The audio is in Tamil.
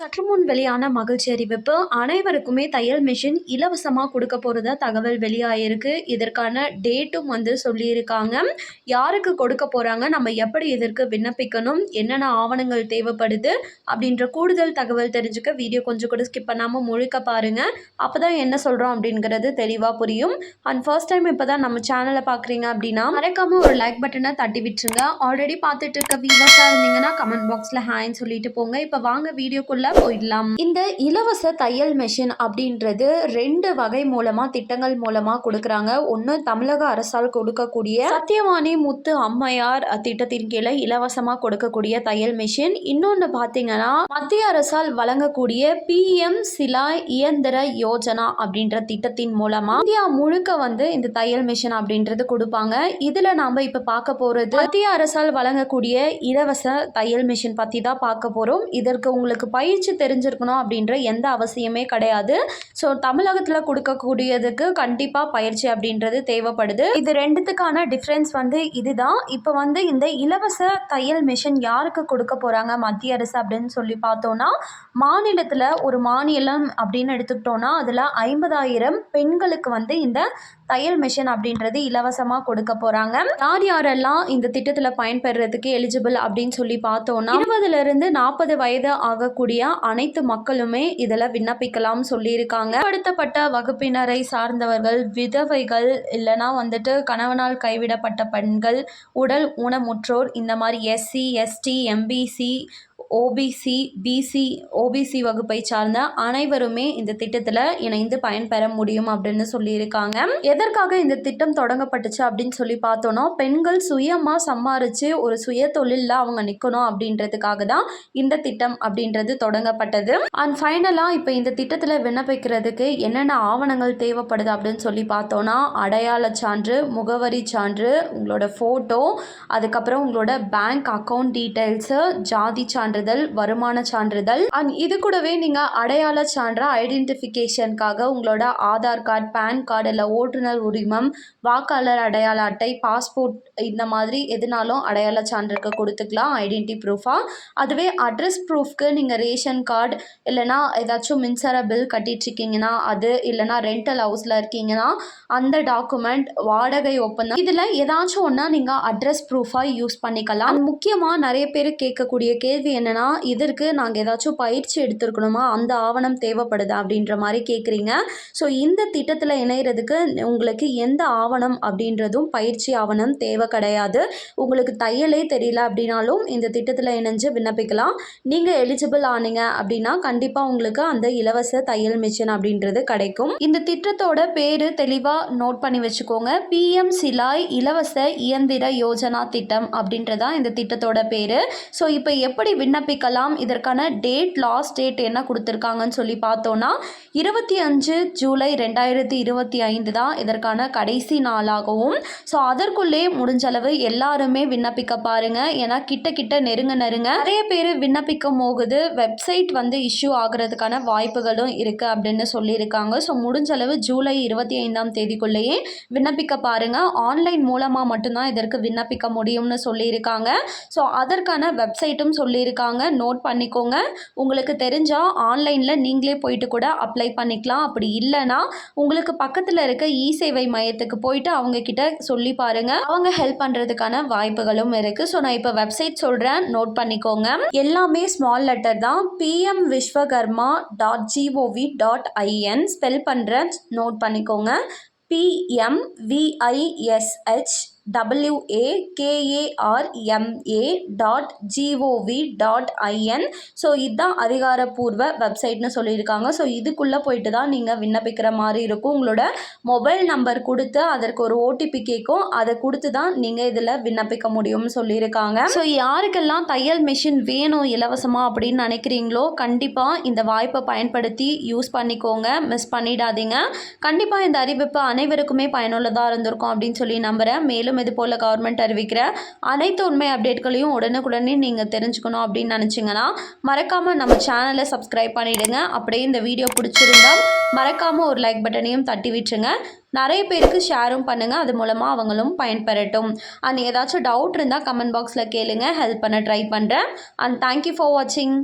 சற்று முன் வெளியான மகிழ்ச்சி அறிவிப்பு அனைவருக்குமே தையல் மிஷின் இலவசமாக கொடுக்க போகிறதா தகவல் வெளியாயிருக்கு. இதற்கான டேட்டும் வந்து சொல்லியிருக்காங்க. யாருக்கு கொடுக்க போகிறாங்க நம்ம எப்படி இதற்கு விண்ணப்பிக்கணும்? என்னென்ன ஆவணங்கள் தேவைப்படுது? அப்படின்ற கூடுதல் தகவல் தெரிஞ்சுக்க வீடியோ கொஞ்சம் கூட ஸ்கிப் பண்ணாமல் முழுக்க பாருங்கள் அப்போ தான் என்ன சொல்கிறோம் அப்படிங்கிறது தெளிவாக புரியும். அண்ட் ஃபர்ஸ்ட் டைம் இப்போ தான் நம்ம சேனலை பார்க்குறீங்க அப்படின்னா மறக்காமல் ஒரு லைக் பட்டனை தட்டி விட்டுருங்க. ஆல்ரெடி பார்த்துட்டு இருக்க வீடியோஸாக இருந்தீங்கன்னா கமெண்ட் பாக்ஸில் ஹேன்னு சொல்லிட்டு போங்க. இப்போ வாங்க வீடியோக்குள்ளே போயிடலாம் இந்த இலவச தையல் மெஷின் அப்படின்றது ரெண்டு வகை மூலமா திட்டங்கள் மூலமா கொடுக்குறாங்க. ஒன்று தமிழக அரசால் கொடுக்கக்கூடிய சத்தியவாணி முத்து அம்மையார் திட்டத்தின் கீழே இலவசமா கொடுக்கக்கூடிய தையல் மெஷின் இன்னொன்று பார்த்தீங்கன்னா மத்திய அரசால் வழங்கக்கூடிய பிஎம் சிலா இயந்திர யோஜனா அப்படின்ற திட்டத்தின் மூலமா இந்தியா முழுக்க வந்து இந்த தையல் மிஷின் அப்படின்றது கொடுப்பாங்க. இதுல நாம இப்ப பார்க்க போறது மத்திய அரசால் வழங்கக்கூடிய இலவச தையல் மிஷின் பத்தி தான் பார்க்க போறோம். இதற்கு உங்களுக்கு பயிற்சி தெரிஞ்சிருக்கணும் அப்படின்ற எந்த அவசியமே கிடையாது. ஸோ தமிழகத்தில் கொடுக்கக்கூடியதுக்கு கண்டிப்பாக பயிற்சி அப்படின்றது தேவைப்படுது. இது ரெண்டுத்துக்கான டிஃப்ரென்ஸ் வந்து இதுதான். இப்போ வந்து இந்த இலவச தையல் மிஷின் யாருக்கு கொடுக்க போகிறாங்க மத்திய அரசு அப்படின்னு சொல்லி பார்த்தோன்னா மாநிலத்தில் ஒரு மாநிலம் அப்படின்னு எடுத்துக்கிட்டோன்னா அதில் ஐம்பதாயிரம் பெண்களுக்கு வந்து இந்த தையல் மிஷின் அப்படின்றது இலவசமாக கொடுக்க போகிறாங்க யார் யாரெல்லாம் இந்த திட்டத்தில் பயன்பெறதுக்கு எலிஜிபிள் அப்படின்னு சொல்லி பார்த்தோன்னா இருபதுலேருந்து நாற்பது வயது ஆகக்கூடிய அனைத்து மக்களுமே இதில் விண்ணப்பிக்கலாம் சொல்லியிருக்காங்க. படுத்தப்பட்ட வகுப்பினரை சார்ந்தவர்கள் விதவைகள் இல்லைனா வந்துட்டு கணவனால் கைவிடப்பட்ட பெண்கள் உடல் ஊனமுற்றோர் இந்த மாதிரி SC ST MBC OBC BC OBC வகுப்பை சார்ந்த அனைவருமே இந்த திட்டத்தில் இணைந்து பயன்பெற முடியும் அப்படின்னு சொல்லியிருக்காங்க. எதற்காக இந்த திட்டம் தொடங்கப்பட்டுச்சு அப்படின்னு சொல்லி பார்த்தோன்னா பெண்கள் சுயமாக சம்பாரித்து ஒரு சுய தொழிலில் அவங்க நிற்கணும் அப்படின்றதுக்காக தான் இந்த திட்டம் அப்படின்றது தொடங்கப்பட்டது. அண்ட் ஃபைனலாக இப்போ இந்த திட்டத்தில் விண்ணப்பிக்கிறதுக்கு என்னென்ன ஆவணங்கள் தேவைப்படுது அப்படின்னு சொல்லி பார்த்தோன்னா அடையாள சான்று முகவரி சான்று உங்களோட ஃபோட்டோ அதுக்கப்புறம் உங்களோட பேங்க் அக்கௌண்ட் டீட்டெயில்ஸு ஜாதி சான்று சான்றிதழ் வருமான சான்றிதழ். அண்ட் இது கூடவே நீங்கள் அடையாள சான்றா ஐடென்டிஃபிகேஷனுக்காக உங்களோட ஆதார் கார்டு பேன் கார்டு இல்லை ஓட்டுநர் உரிமம் வாக்காளர் அடையாள அட்டை பாஸ்போர்ட் இந்த மாதிரி எதுனாலும் அடையாள சான்றுக்கு கொடுத்துக்கலாம் ஐடென்டி ப்ரூஃபாக அதுவே அட்ரஸ் ப்ரூஃப்க்கு நீங்கள் ரேஷன் கார்டு இல்லைனா ஏதாச்சும் மின்சார பில் கட்டிட்டுருக்கீங்கன்னா அது இல்லைனா ரெண்டல் ஹவுஸில் இருக்கீங்கன்னா அந்த டாக்குமெண்ட் வாடகை ஒப்பந்தம் இதில் ஏதாச்சும் ஒன்றா நீங்கள் அட்ரஸ் ப்ரூஃபாக யூஸ் பண்ணிக்கலாம். முக்கியமாக நிறைய பேர் கேட்கக்கூடிய கேள்வி என்ன என்னென்னா இதற்கு நாங்கள் ஏதாச்சும் பயிற்சி எடுத்துருக்கணுமா? அந்த ஆவணம் தேவைப்படுது? அப்படின்ற மாதிரி கேட்குறீங்க ஸோ இந்த திட்டத்தில் இணைகிறதுக்கு உங்களுக்கு எந்த ஆவணம் அப்படின்றதும் பயிற்சி ஆவணம் தேவை கிடையாது. உங்களுக்கு தையலே தெரியல அப்படின்னாலும் இந்த திட்டத்தில் இணைஞ்சு விண்ணப்பிக்கலாம். நீங்கள் எலிஜிபிள் ஆனீங்க அப்படின்னா கண்டிப்பாக உங்களுக்கு அந்த இலவச தையல் மிஷின் அப்படின்றது கிடைக்கும். இந்த திட்டத்தோட பேர் தெளிவாக நோட் பண்ணி வச்சுக்கோங்க. பிஎம் சிலாய் இலவச இயந்திர யோஜனா திட்டம் அப்படின்றதான் இந்த திட்டத்தோட பேர். ஸோ இப்போ எப்படி விண்ணப்ப விண்ணப்பிக்கலாம். இதற்கான டேட் லாஸ்ட் டேட் என்ன கொடுத்துருக்காங்கன்னு சொல்லி பார்த்தோன்னா இருபத்தி அஞ்சு ஜூலை ரெண்டாயிரத்தி இருபத்தி ஐந்து தான் இதற்கான கடைசி நாளாகவும். ஸோ அதற்குள்ளே முடிஞ்சளவு எல்லாருமே விண்ணப்பிக்க பாருங்கள் ஏன்னா கிட்ட கிட்ட நெருங்க நெருங்க நிறைய பேர் விண்ணப்பிக்கும் போகுது. வெப்சைட் வந்து இஷ்யூ ஆகிறதுக்கான வாய்ப்புகளும் இருக்குது அப்படின்னு சொல்லியிருக்காங்க. ஸோ முடிஞ்சளவு ஜூலை இருபத்தி ஐந்தாம் தேதிக்குள்ளேயே விண்ணப்பிக்க பாருங்கள் ஆன்லைன் மூலமாக மட்டும்தான் இதற்கு விண்ணப்பிக்க முடியும்னு சொல்லியிருக்காங்க. ஸோ அதற்கான வெப்சைட்டும் சொல்லியிருக்காங்க. கொடுத்துருக்காங்க நோட் பண்ணிக்கோங்க. உங்களுக்கு தெரிஞ்சால் ஆன்லைனில் நீங்களே போயிட்டு கூட அப்ளை பண்ணிக்கலாம். அப்படி இல்லைனா உங்களுக்கு பக்கத்தில் இருக்க இ சேவை மையத்துக்கு போயிட்டு அவங்கக்கிட்ட சொல்லி பாருங்கள் அவங்க ஹெல்ப் பண்ணுறதுக்கான வாய்ப்புகளும் இருக்குது ஸோ நான் இப்போ வெப்சைட் சொல்கிறேன் நோட் பண்ணிக்கோங்க. எல்லாமே ஸ்மால் லெட்டர் தான். PM Vishwakarma dot GOV dot IN spell பண்ணுறேன் நோட் பண்ணிக்கோங்க. PMVISH WAKARMA dot GOV dot IN so இதுதான் அதிகாரப்பூர்வ வெப்சைட்னு சொல்லியிருக்காங்க. ஸோ இதுக்குள்ளே போயிட்டு தான் நீங்கள் விண்ணப்பிக்கிற மாதிரி இருக்கும். உங்களோட மொபைல் நம்பர் கொடுத்து அதற்கு ஒரு ஓடிபி கேட்கும். அதை கொடுத்து தான் நீங்கள் இதில் விண்ணப்பிக்க முடியும்னு சொல்லியிருக்காங்க. ஸோ யாருக்கெல்லாம் தையல் மிஷின் வேணும் இலவசமாக அப்படின்னு நினைக்கிறீங்களோ கண்டிப்பாக இந்த வாய்ப்பை பயன்படுத்தி யூஸ் பண்ணிக்கோங்க. மிஸ் பண்ணிடாதீங்க. கண்டிப்பாக இந்த அறிவிப்பு அனைவருக்குமே பயனுள்ளதாக இருந்திருக்கும் அப்படின்னு சொல்லி நம்புகிறேன் மேலும் இது போல் கவர்மெண்ட் அறிவிக்கிற அனைத்து உண்மை அப்டேட்களையும் உடனுக்குடனே நீங்கள் தெரிஞ்சுக்கணும் அப்படின்னு நினச்சிங்கன்னா மறக்காமல் நம்ம சேனலை சப்ஸ்கிரைப் பண்ணிவிடுங்க அப்படியே இந்த வீடியோ பிடிச்சிருந்தா மறக்காமல் ஒரு லைக் பட்டனையும் தட்டி விட்டுருங்க. நிறைய பேருக்கு ஷேரும் பண்ணுங்கள் அது மூலமாக அவங்களும் பயன்பெறட்டும். அண்ட் ஏதாச்சும் டவுட் இருந்தால் கமெண்ட் பாக்ஸில் கேளுங்க. ஹெல்ப் பண்ண ட்ரை பண்ணுறேன் அண்ட் தேங்க்யூ ஃபார் வாட்சிங்